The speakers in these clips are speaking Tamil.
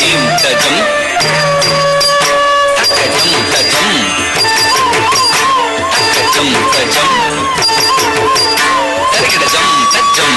తజం తజం తజం తజం తజం తరగడజం తజం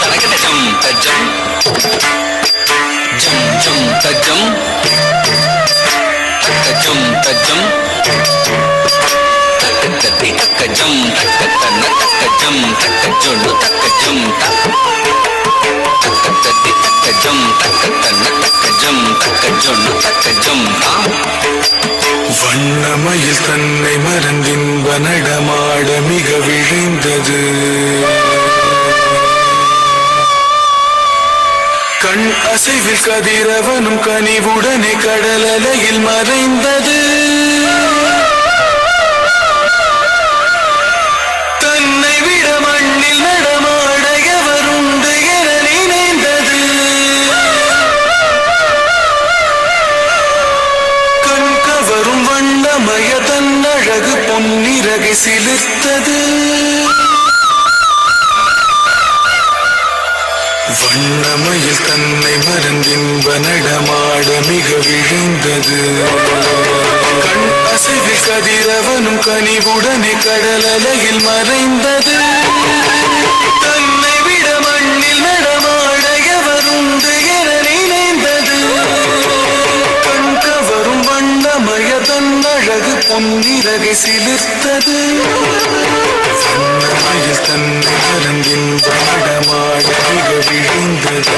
తరగడజం తజం జం జం తజం తజం தக்க தி தக்க ஜம் தக்க தன தக்க ஜம் தக்க ஜொண்டு தக்க ஜம் தக்க தட்டி தக்க ஜம் தக்க தன தக்க ஜம் தக்க ஜொண்டு தக்க ஜம் வண்ணமயில் தன்னை மறந்தின்ப நடமாட மிக விழைந்தது கண் அசைவில் கதிரவனும் கனிவுடனே கடலலையில் மறைந்தது பொன்னிறகை சிலிர்த்தது வண்ணமையில் தன்னை மறந்தின்ப நடமாட மிக விழுந்தது. கண் அசைவில் கதிரவனும் கனிவுடனே கடலலையில் மறைந்தது. வண்ணமய தன்னழகு பொன்னிறகை சிலிர்த்தது. வண்ணமயில் தன்னை மறந்தின் நடமாட மிக விழுந்தது.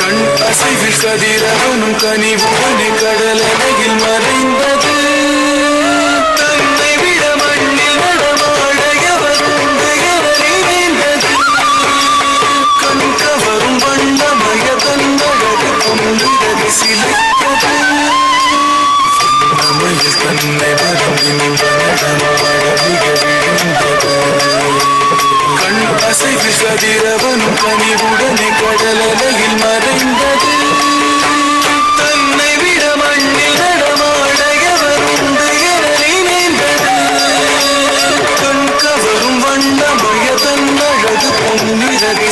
கண் அசைவில் கதிரவனும் கனிவுடனே கடலலையில் மறைந்தது. மறந்தின் நடமாட கண் அசைவில் கதிரவனும் கனிவுடனே கடலலையில் மறைந்தது. தன்னை விட மண்ணில் நடமாட என நினைந்தது கண் கவரும் வண்ணமய பொன்னிறகை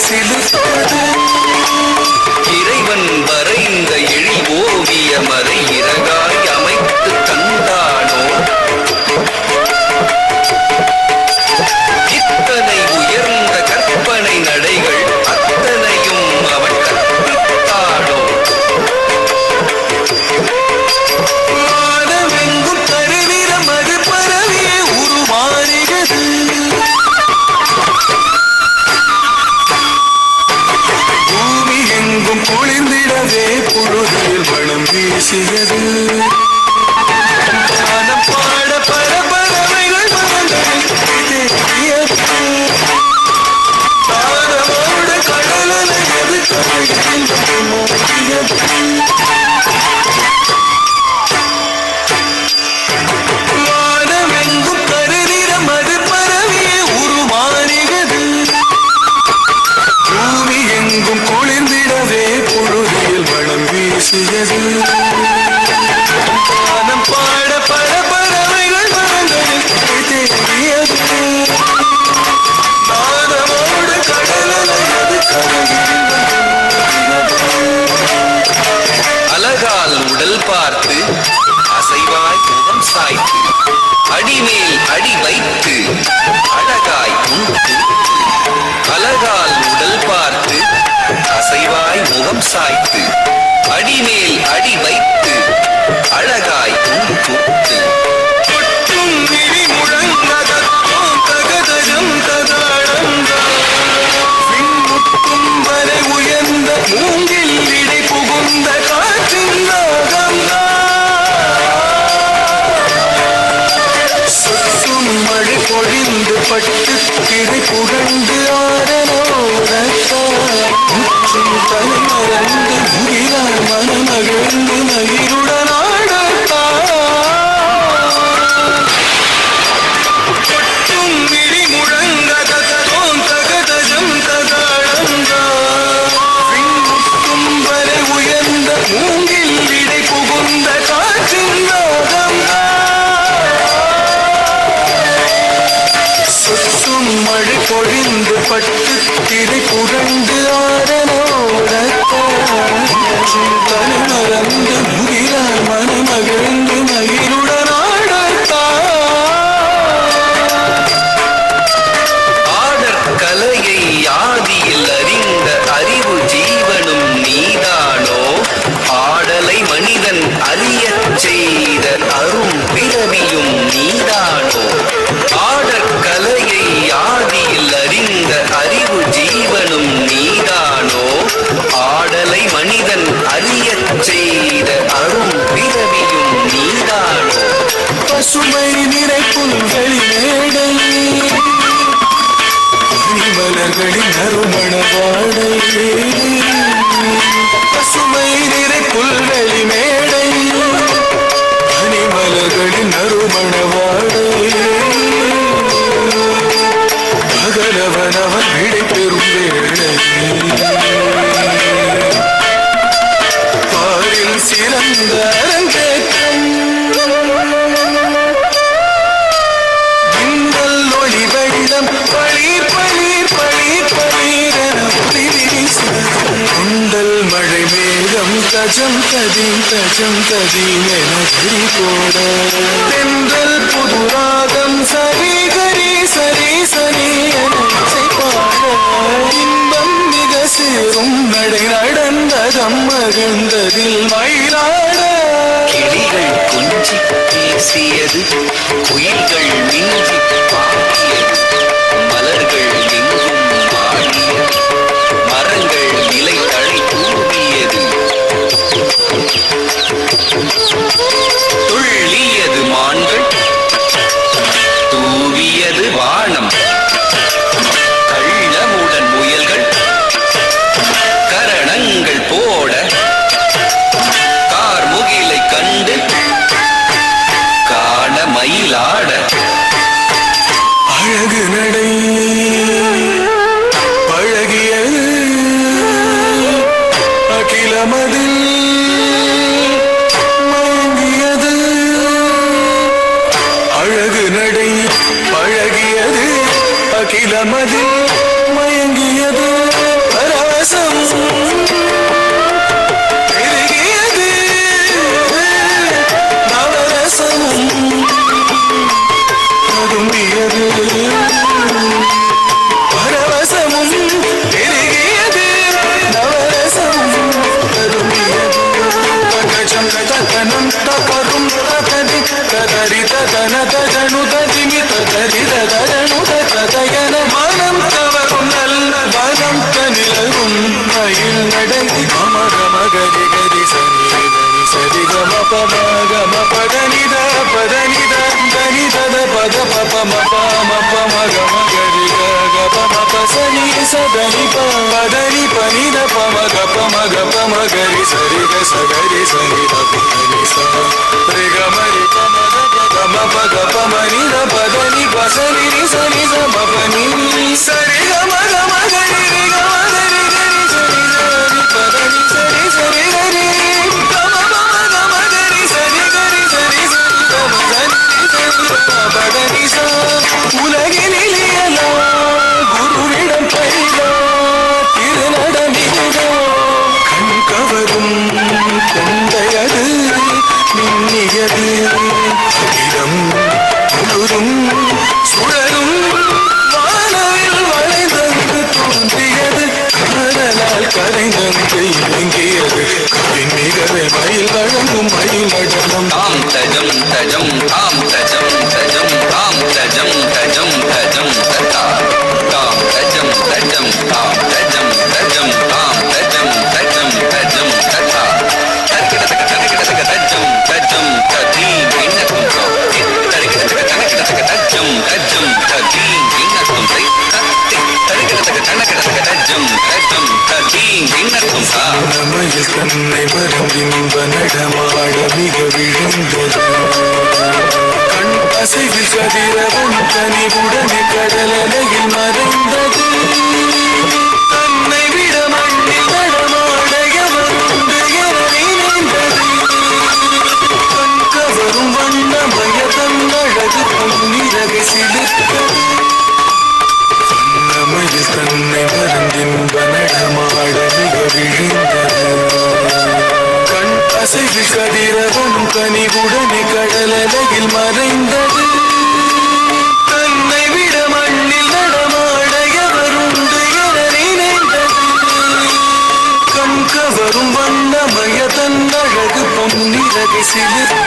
அடிமேல் அடி வைத்து அழகாய் உண்டு அழகால் உடல் பார்த்து அசைவாய் முகம் சாய்த்து அடிமேல் அடி வைத்து அழகாய் உண்டு அறிந்து பட்டு கிளை புகழ்ந்து ஆரனோரத்தார். முற்றும் தலை மறந்து முகிலார் மனமகிழ்ந்து மகிழுடன் பட்டு திரை மனிதன் அறிய செய்த அரும் பிறவியும் நீதானோ? பசுமை நிறை புல்களில் மேடை மலர்களின் நறுமண வாடை. பசுமை நிறை புல்வெளி மேடை மலர்களின் அருமண வாடை. பகலவனவன் விடை பெறும் வேளை தஜம் ததீம் தஜம் ததீம் என கிரி போட. தென்றல் புது ராகம் சரி கரி சரி சரி என இசை பாட. இன்பம் மிக சேரும் நடை நடந்ததம் மகிழ்ந்ததில் மயிலாட. கிளிகள் கொஞ்சி பேசியது குயில்கள் மிஞ்சி நடை ததன தஜனு ததிமி ததரி ததனு ததயன மனம் தவறும் நல்ல வனம் தனிலரும் மயில் நடை மமக மகரி கரி சனி சரி கம பம கம பதனி த பத பப மப மப மக மகரி సని సదని పదని పనిద పమగ పమ పమగరి సరి గ సగరి సరి పని సరి గ మరి పమగ పమ పగ పమని ద పదని పసని సని సమ పని సరి గ మగ మగరి గ మగరి గరి సరి సరి పదని సరి సరి గరి పమ పమ గ మగరి సరి గరి సరి సరి పమ గరి సరి పదని ఉలగిని Yeah. பதனி சரி சரி கரி தன்னை மறந்தின்ப நடமாட மிக விழுந்தது கண் அசைவில் கதிரவன் தனிவுடனே கடலலையில் மறைந்தது தன்னை விட மண்ணில் நடமாட எவருண்டு என நினைந்தது கண் கவரும் வண்ணமய பொன்னிறகை கண் கவரும்